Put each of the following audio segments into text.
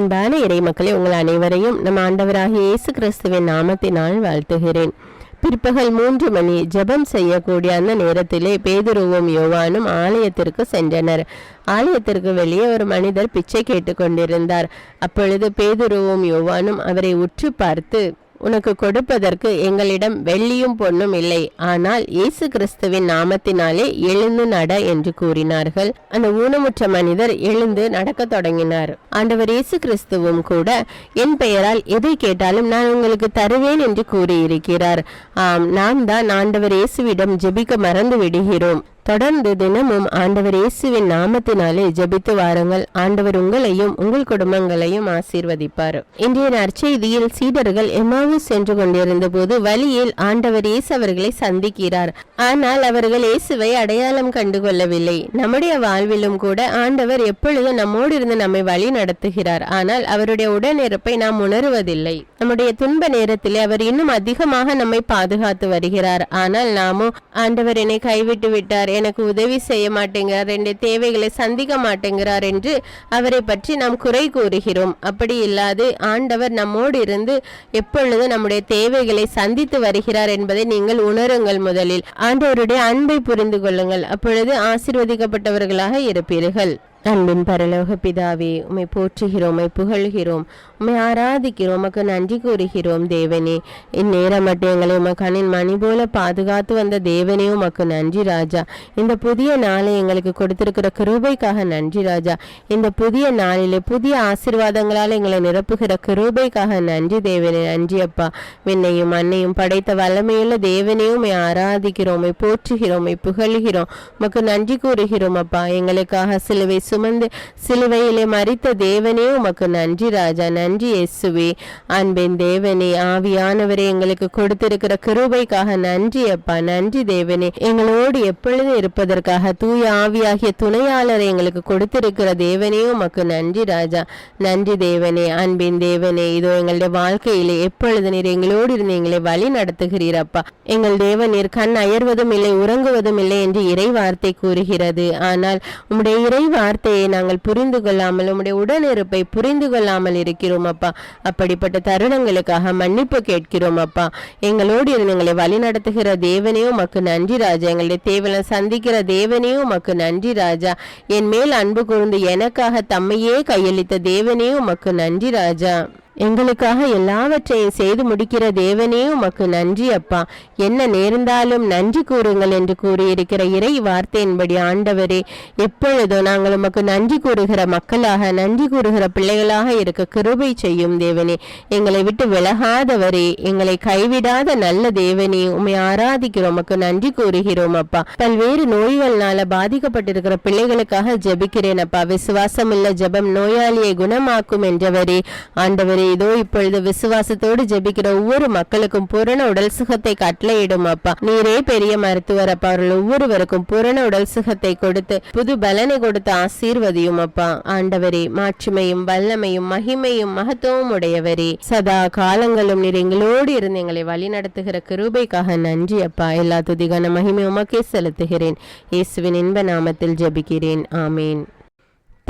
அன்பான இறைமக்களே உங்கள் அனைவரையும் நம் ஆண்டவராகிய இயேசு கிறிஸ்துவின் நாமத்தினால் வாழ்த்துகிறேன். பிற்பகல் மூன்று மணி ஜெபம் செய்யக்கூடிய அந்த நேரத்திலே பேதுருவும் யோவானும் ஆலயத்திற்கு சென்றனர். ஆலயத்திற்கு வெளியே ஒரு மனிதர் பிச்சை கேட்டுக்கொண்டிருந்தார். அப்பொழுது பேதுருவும் யோவானும் அவரை உற்று பார்த்து உனக்கு கொடுப்பதற்கு எங்களிடம் வெள்ளியும் பொன்னும் இல்லை. ஆனால் இயேசு கிறிஸ்துவின் நாமத்தினாலே எழுந்து நட என்று கூறினார்கள். அந்த ஊனமுற்ற மனிதர் எழுந்து நடக்கத் தொடங்கினார். ஆண்டவர் இயேசு கிறிஸ்துவும் கூட என் பெயரால் எதை கேட்டாலும் நான் உங்களுக்கு தருவேன் என்று கூறியிருக்கிறார். ஆம் நாம் தான் ஆண்டவர் இயேசுவிடம் ஜெபிக்க மறந்து விடுகிறோம். தொடர்ந்து தினமும் ஆண்டவர் இயேசுவின் நாமத்தினாலே ஜெபித்து வாருங்கள். ஆண்டவர் உங்களையும் உங்கள் குடும்பங்களையும் ஆசீர்வதிப்பார். இன்றைய நற்செய்தியில் சீடர்கள் எமாவு சென்று கொண்டிருந்த போது வழியில் ஆண்டவர் இயேசு அவர்களை சந்திக்கிறார். ஆனால் அவர்கள் இயேசுவை அடையாளம் கண்டு கொள்ளவில்லை நம்முடைய வாழ்விலும் கூட ஆண்டவர் எப்பொழுதும் நம்மோடு இருந்து நம்மை வழி நடத்துகிறார். ஆனால் அவருடைய உடனிருப்பை நாம் உணருவதில்லை. நம்முடைய துன்ப நேரத்திலே அவர் இன்னும் அதிகமாக நம்மை பாதுகாத்து வருகிறார். ஆனால் நாமோ ஆண்டவர் என்னை கைவிட்டு விட்டார் எனக்கு உதவி செய்ய மாட்டேங்கிறார் என்னுடைய தேவைகளை சந்திக்க மாட்டேங்கிறார் என்று அவரை பற்றி நாம் குறை கூறுகிறோம். அப்படி இல்லாது ஆண்டவர் நம்மோடு இருந்து எப்பொழுதும் நம்முடைய தேவைகளை சந்தித்து வருகிறார் என்பதை நீங்கள் உணருங்கள் முதலில். ஆண்டவருடைய அன்பை புரிந்து கொள்ளுங்கள். அப்பொழுது ஆசிர்வதிக்கப்பட்டவர்களாக இருப்பீர்கள். அன்பின் பரலோக பிதாவே உம்மை போற்றுகிறோம் உமை புகழ்கிறோம் உமை ஆராதிக்கிறோம் உமக்கு நன்றி கூறுகிறோம் தேவனே. இந்நேரம் மட்டும் எங்களை உம கண்ணின் மணி போல பாதுகாத்து வந்த தேவனே உமக்கு நன்றி ராஜா. இந்த புதிய நாளை எங்களுக்கு கொடுத்திருக்கிற கிருபைக்காக நன்றி ராஜா. இந்த புதிய நாளிலே புதிய ஆசீர்வாதங்களால் எங்களை நிரப்புகிற கிருபைக்காக நன்றி தேவனே நன்றி அப்பா. விண்ணையும் மண்ணையும் படைத்த வல்லமையுள்ள தேவனையும் உமை ஆராதிக்கிறோம் உமை போற்றுகிறோம் உமை புகழ்கிறோம் உமக்கு நன்றி கூறுகிறோம் அப்பா. எங்களுக்காக சிலுவை சுமந்து சிலுவையிலே மறித்த தேவனே உமக்கு நன்றி ராஜா. நன்றி இயேசுவே. அன்பின் தேவனே ஆவியானவரே எங்களுக்கு கொடுத்திருக்கிற கிருபைக்காக நன்றி அப்பா. நன்றி தேவனே. எங்களோடு எப்பொழுது இருப்பதற்காக தூய ஆவியாகிய துணையாளரை எங்களுக்கு கொடுத்திருக்கிற தேவனே உமக்கு நன்றி ராஜா. நன்றி தேவனே. அன்பின் தேவனே இதோ எங்களுடைய வாழ்க்கையிலே எப்பொழுது நீர் எங்களோடு இருந்து எங்களை வழி நடத்துகிறீரப்பா எங்கள் தேவன் நீர் கண் அயர்வதும் இல்லை உறங்குவதும் இல்லை என்று இறை வார்த்தை கூறுகிறது. ஆனால் உம்முடைய இறை வார்த்தை வார்த்தையை நாங்கள் புரிந்து கொள்ளாமல் உம்முடைய உடனிருப்பை புரிந்து கொள்ளாமல் இருக்கிறோம் அப்பா. அப்படிப்பட்ட தருணங்களுக்காக மன்னிப்பு கேட்கிறோம் அப்பா. எங்களோடு இருந்து எங்களை வழி நடத்துகிற தேவனையும் மக்கு நன்றி ராஜா. எங்களுடைய தேவனை சந்திக்கிற தேவனையும் மக்கு நன்றி ராஜா. என் மேல் அன்பு கூர்ந்து எனக்காக தம்மையே கையளித்த தேவனையும் மக்கு நன்றி ராஜா. எங்களுக்காக எல்லாவற்றையும் செய்து முடிக்கிற தேவனே உமக்கு நன்றி அப்பா. என்ன நேர்ந்தாலும் நன்றி கூறுங்கள் என்று கூறியிருக்கிற இறை வார்த்தையின்படி ஆண்டவரே எப்பொழுதும் நாங்கள் உமக்கு நன்றி கூறுகிற மக்களாக நன்றி கூறுகிற பிள்ளைகளாக இருக்க கிருபை செய்யும் தேவனே. எங்களை விட்டு விலகாதவரே எங்களை கைவிடாத நல்ல தேவனே உம்மை ஆராதிக்கிறோம் உமக்கு நன்றி கூறுகிறோம் அப்பா. பல்வேறு நோய்கள்னால பாதிக்கப்பட்டிருக்கிற பிள்ளைகளுக்காக ஜெபிக்கிறேன் அப்பா. விசுவாசம் இல்ல ஜெபம் நோயாளியை குணமாக்கும் என்றவரே ஆண்டவரே இதோ இப்பொழுது விசுவாசத்தோடு ஜெபிக்கிற ஒவ்வொரு மக்களுக்கும் பூரண உடல் சுகத்தை கட்டளையிடும் அப்பா. நீரே பெரிய மருத்துவர் அப்பா. அவர்கள் ஒவ்வொருவருக்கும் பூரண உடல் சுகத்தை கொடுத்து புது பலனை கொடுத்து ஆசீர்வதியும் அப்பா. ஆண்டவரே மாட்சிமையும் வல்லமையும் மகிமையும் மகத்துவம் உடையவரே. சதா காலங்களும் நீர் எங்களோடு இருந்து எங்களை வழி நடத்துகிற கிருபைக்காக நன்றி அப்பா. எல்லா துதிகான மகிமை உமக்கே செலுத்துகிறேன். இயேசுவின் இன்ப நாமத்தில் ஜெபிக்கிறேன். ஆமேன்.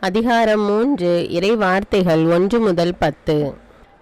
அதிகாரம் மூன்று இறை வார்த்தைகள் ஒன்று முதல் பத்து.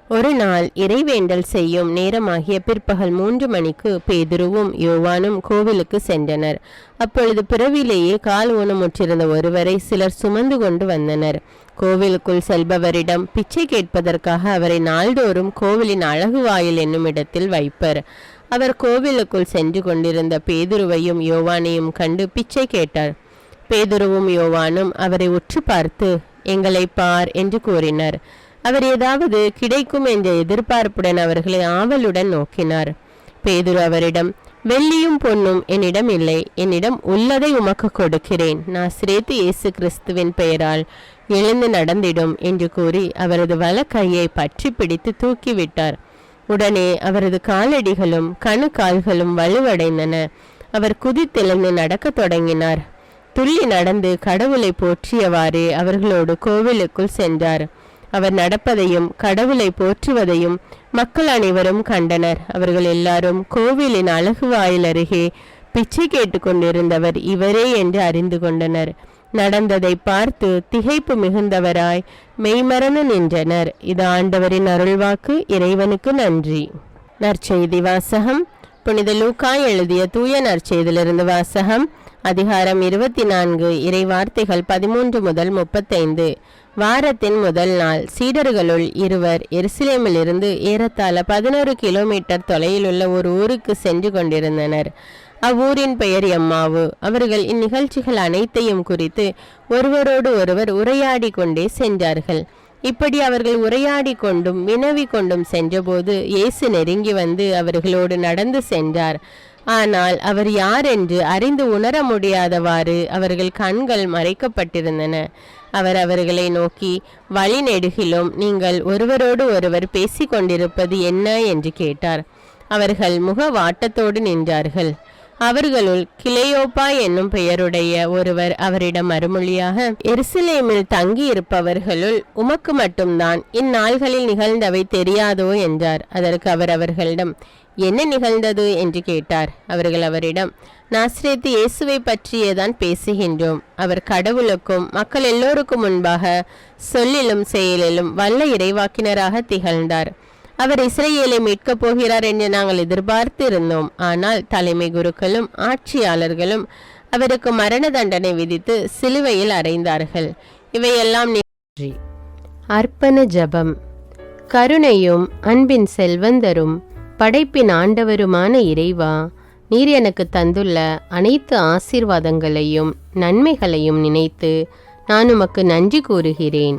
ஒரு நாள் இறைவேண்டல் செய்யும் நேரமாகிய பிற்பகல் மூன்று மணிக்கு பேதுருவும் யோவானும் கோவிலுக்கு சென்றனர். அப்பொழுது பிறவிலேயே கால் ஊனமுற்றிருந்த ஒருவரை சிலர் சுமந்து கொண்டு வந்தனர். கோவிலுக்குள் செல்பவரிடம் பிச்சை கேட்பதற்காக அவரை நாள்தோறும் கோவிலின் அழகு வாயில் என்னும் இடத்தில் வைப்பர். அவர் கோவிலுக்குள் சென்று கொண்டிருந்த பேதுருவையும் யோவானையும் கண்டு பிச்சை கேட்டார். பேதுருவும் யோவானும் அவரை உற்று பார்த்து எங்களை பார் என்று கூறினர். அவர் ஏதாவது கிடைக்கும் என்ற எதிர்பார்ப்புடன் அவர்களை ஆவலுடன் நோக்கினார். பேதுரு அவரிடம் வெள்ளியும் பொன்னும் என்னிடம் இல்லை. என்னிடம் உள்ளதை உமக்கு கொடுக்கிறேன். நான் சிரேத்து இயேசு கிறிஸ்துவின் பெயரால் எழுந்து நடந்திடும் என்று கூறி அவரது வல கையை பற்றி பிடித்து தூக்கிவிட்டார். உடனே அவரது காலடிகளும் கணு கால்களும் வலுவடைந்தன. அவர் குதித்தெழுந்து நடக்கத் தொடங்கினார். துள்ளி நடந்து கடவுளை போற்றியவாறே அவர்களோடு கோவிலுக்குள் சென்றார். அவர் நடப்பதையும் கடவுளை போற்றுவதையும் மக்கள் அனைவரும் கண்டனர். அவர்கள் எல்லாரும் கோவிலின் அழகு வாயில் அருகே பிச்சை கேட்டுக்கொண்டிருந்தவர் இவரே என்று அறிந்து கொண்டனர். நடந்ததை பார்த்து திகைப்பு மிகுந்தவராய் மெய்மறந்து நின்றனர். இது ஆண்டவரின் அருள்வாக்கு. இறைவனுக்கு நன்றி. நற்செய்தி வாசகம். புனித லூக்காய் எழுதிய தூய நற்செய்தியிலிருந்து வாசகம். அதிகாரம் இருபத்தி நான்கு இறை வார்த்தைகள் பதிமூன்று முதல் முப்பத்தைந்து. வாரத்தின் முதல் நாள் சீடர்களுள் இருவர் எருசலேமிலிருந்து ஏறத்தாழ பதினோரு கிலோமீட்டர் தொலையிலுள்ள ஒரு ஊருக்கு சென்று கொண்டிருந்தனர். அவ்வூரின் பெயர் எம்மாவு. அவர்கள் இந்நிகழ்ச்சிகள் அனைத்தையும் குறித்து ஒருவரோடு ஒருவர் உரையாடி கொண்டே சென்றார்கள். இப்படி அவர்கள் உரையாடி கொண்டும் வினவி கொண்டும் சென்றபோது இயேசு நெருங்கி வந்து அவர்களோடு நடந்து சென்றார். ஆனால் அவர் யார் என்று அறிந்து உணர முடியாதவாறு அவர்கள் கண்கள் மறைக்கப்பட்டிருந்தன. அவர் அவர்களை நோக்கி வழி நெடுகிலும் நீங்கள் ஒருவரோடு ஒருவர் பேசிக் கொண்டிருப்பது என்ன? என்று கேட்டார். அவர்கள் முக வாட்டத்தோடு நின்றார்கள். அவர்களுள் கிளையோப்பா என்னும் பெயருடைய ஒருவர் அவரிடம் மறுமொழியாக எருசலேமில் தங்கியிருப்பவர்களுள் உமக்கு மட்டும்தான் இந்நாள்களில் நிகழ்ந்தவை தெரியாதோ? என்றார். அதற்கு அவர் அவர்களிடம் என்ன நிகழ்ந்தது? என்று கேட்டார். அவர்கள் அவரிடம் நாசிரேத்து இயேசுவை பற்றியேதான் பேசுகின்றோம். அவர் கடவுளுக்கும் மக்கள் எல்லோருக்கும் முன்பாக சொல்லிலும் செயலிலும் வல்ல இறைவாக்கினராக திகழ்ந்தார். அவர் இஸ்ரேலை மீட்கப் போகிறார் என்று நாங்கள் எதிர்பார்த்து இருந்தோம் ஆனால் தலைமை குருக்களும் ஆட்சியாளர்களும் அவருக்கு மரண தண்டனை விதித்து சிலுவையில் அறைந்தார்கள். இவையெல்லாம் நன்றி. அர்ப்பண ஜபம். கருணையும் அன்பின் செல்வந்தரும் படைப்பின் ஆண்டவருமான இறைவா நீர் எனக்கு தந்துள்ள அனைத்து ஆசீர்வாதங்களையும் நன்மைகளையும் நினைத்து நான் உமக்கு நன்றி கூறுகிறேன்.